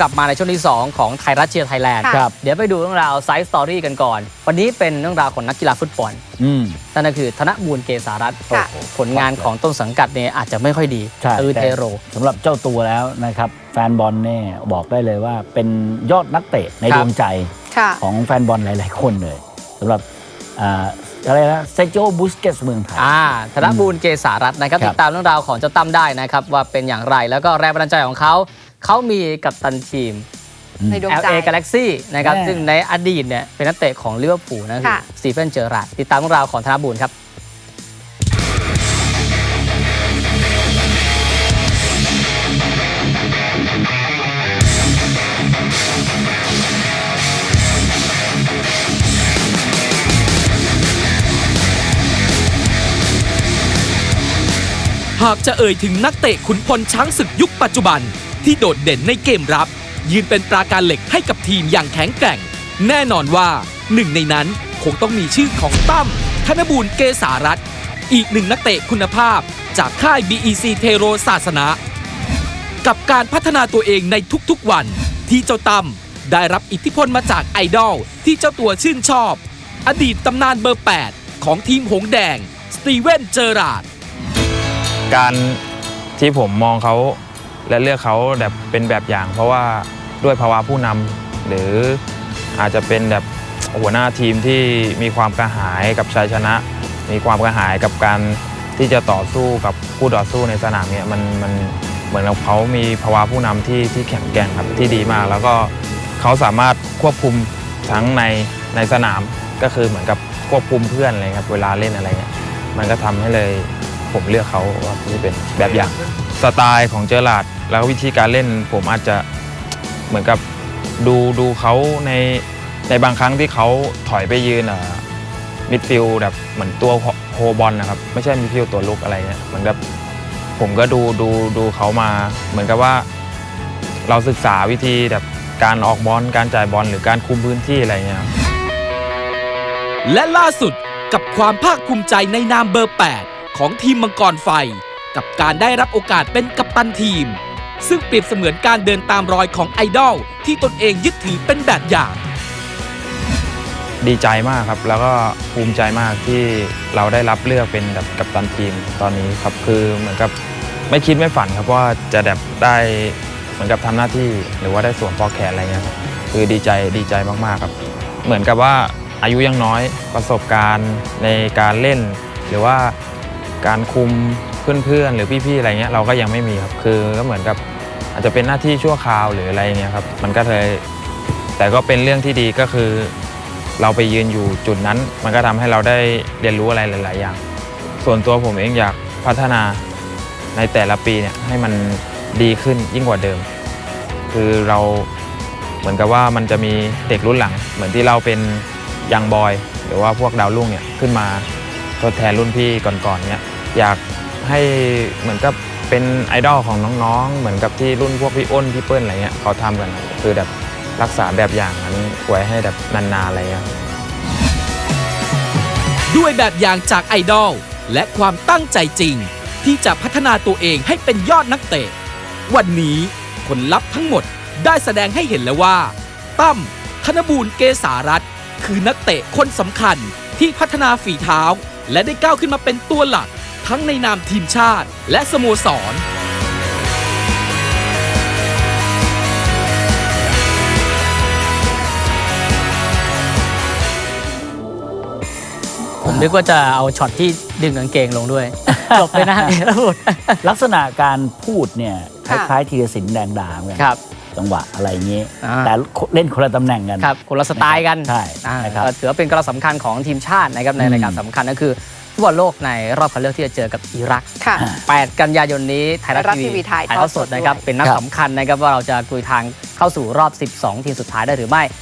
กลับมาในช่วงที่ 2 ของไทยรัฐเชียร์ไทยแลนด์ค่ะครับเดี๋ยวไปดูเรื่องราวไซส์สตอรี่กันก่อน วันนี้เป็นเรื่องราวของนักกีฬาฟุตบอลอืมนั่นก็คือธนบูลเกษารัตน์ค่ะโอ้โหผลงานของต้นสังกัดเนี่ยอาจจะไม่ค่อยดีใช่ตือเทโรสำหรับเจ้าตัวแล้วนะครับ แฟนบอลเนี่ยบอกได้เลยว่าเป็นยอดนักเตะในครัดบวงใจค่ะของแฟนบอลหลาย ๆ คนเลยสำหรับอ่าอะไรนะเซโจบุสเกสเมืองไทยอ่าธนบูลเกษารัตน์นะครับครับ ติดตามเรื่องราวของเจ้าตั้มได้นะครับ ว่าเป็นอย่างไรแล้วก็แรงบันดาลใจของเขา เขามีกัปตันทีม ในดวงใจ LA Galaxy นะครับ แน่ ซึ่งในอดีตเนี่ยเป็นนักเตะของลิเวอร์พูลนั่นคือค่ะ สตีเฟนเจอราร์ดติดตามเรื่องราวของธนบูลครับ หากจะเอ่ยถึงนักเตะขุนพลช้างศึกยุคปัจจุบัน ที่โดดเด่นในเกมรับ ยืนเป็นปราการเหล็กให้กับทีมอย่างแข็งแกร่ง แน่นอนว่าหนึ่งในนั้นคงต้องมีชื่อของตั้มธนบูรณ์เกษารัตอีกหนึ่งนักเตะคุณภาพ จากค่าย BEC เทโรศาสนะ กับการพัฒนาตัวเองในทุกๆวัน ที่เจ้าตั้มได้รับอิทธิพลมาจากไอดอลที่เจ้าตัวชื่นชอบ อดีตตำนานเบอร์ 8 ของทีมหงแดง สตีเวนเจอราดการที่ผมมองเขา และเลือกเขาแบบเป็นแบบอย่าง เพราะว่าด้วยภาวะผู้นำหรืออาจจะเป็นแบบหัวหน้าทีมที่มีความกระหายกับชัยชนะ มีความกระหายกับการที่จะต่อสู้กับคู่ต่อสู้ในสนามเนี่ยมันมันเหมือนเขามีภาวะผู้นำที่ที่แข็งแกร่งครับที่ดีมาก แล้วก็เขาสามารถควบคุมทั้งในในสนามก็คือเหมือนกับควบคุมเพื่อนอะไรครับเวลาเล่นอะไรเงี้ยมันก็ทำให้เลยผมเลือกเขาว่าที่เป็นแบบอย่างสไตล์ของเจอราร์ด แล้ววิธีการเล่นผมอาจจะเหมือนกับดูดูเขาในในบางครั้งที่เขาถอยไปยืนมิดฟิลด์แบบเหมือนตัวโฮบอลนะครับ ไม่ใช่มิดฟิลด์ตัวลุกอะไรเงี้ยเหมือนกับผมก็ดูดูดูเขามา เหมือนกับว่า เราศึกษาวิธีแบบการออกบอลการจ่ายบอลหรือการคุมพื้นที่อะไรเงี้ยและล่าสุดกับความภาคภูมิใจในนามเบอร์ 8 ของทีมมังกรไฟ กับการได้รับโอกาสเป็นกัปตันทีม ซึ่งเปรียบเสมือนการเดินตามรอยของไอดอลที่ตนเองยึดถือเป็นแบบอย่าง ดีใจมากครับ แล้วก็ภูมิใจมากที่เราได้รับเลือกเป็นแบบกัปตันทีมตอนนี้ครับคือเหมือนกับไม่คิดไม่ฝันครับว่าจะแบบได้เหมือนกับทำหน้าที่หรือว่าได้สวมปลอกแขนอะไรเงี้ยครับคือดีใจดีใจมากๆครับ เหมือนกับว่าอายุยังน้อยประสบการณ์ในการเล่น หรือว่าการคุม เพื่อนๆ หรือพี่ๆอะไรเงี้ยเราก็ยังไม่มีครับคือก็เหมือนกับอาจจะเป็นหน้าที่ชั่วคราวหรืออะไรเงี้ยครับมันก็เลยแต่ก็เป็นเรื่องที่ดีก็คือ เราไปยืนอยู่จุดนั้น มันก็ทำให้เราได้เรียนรู้อะไรหลาย ๆ อย่าง ส่วนตัวผมเองอยากพัฒนาในแต่ละปีเนี่ยให้มันดีขึ้นยิ่งกว่าเดิม คือเราเหมือนกับว่ามันจะมีเด็กรุ่นหลัง เหมือนที่เราเป็นยังบอย หรือว่าพวกดาวรุ่งเนี่ยขึ้นมาทดแทนรุ่นพี่ก่อนๆเนี่ยอยาก ให้เหมือนกับเป็นไอดอลของน้องๆ เหมือนกับที่รุ่นพวกพี่อ้นพี่เปิ้ลอะไรเงี้ยเขาทำกันคือแบบรักษาแบบอย่างนั้นไว้ให้แบบนานๆอะไรเงี้ยด้วยแบบอย่างจากไอดอลและความตั้งใจจริง ที่จะพัฒนาตัวเองให้เป็นยอดนักเตะ วันนี้ผลลัพธ์ทั้งหมดได้แสดงให้เห็นแล้วว่า ตั้มธนบูรณ์เกษารัตน์คือนักเตะคนสำคัญที่พัฒนาฝีเท้า และได้ก้าวขึ้นมาเป็นตัวหลัก ทั้งในนามทีมชาติ และสโมสร ผมนึกว่าจะเอาช็อตที่ดึงกางเกงลงด้วย จบไปนะเอราบุตรลักษณะการพูดเนี่ยคค่ะ ล้ายๆธีรศิลป์แดงดาเหมือนกันครับ จังหวะอะไรอย่างนี้ อ่า แต่เล่นคนละตำแหน่งกัน ครับคนละสไตล์กันใช่อ่านะครับก็ถือว่าเป็นกระสำคัญของทีมชาตินะครับในอืม รายการสำคัญก็คือ ฟุตบอลโลกในรอบคัดเลือกที่จะเจอกับอิรัก ค่ะ 8 กันยายนนี้ไทยรัฐไทยรัฐทีทีวีวีถ่ายทอดทอดสดนะครับด้วยเป็นนัดครับสำคัญนะครับว่าเราจะกลุยทางเข้าสู่รอบ 12 ทีมสุดท้ายได้หรือไม่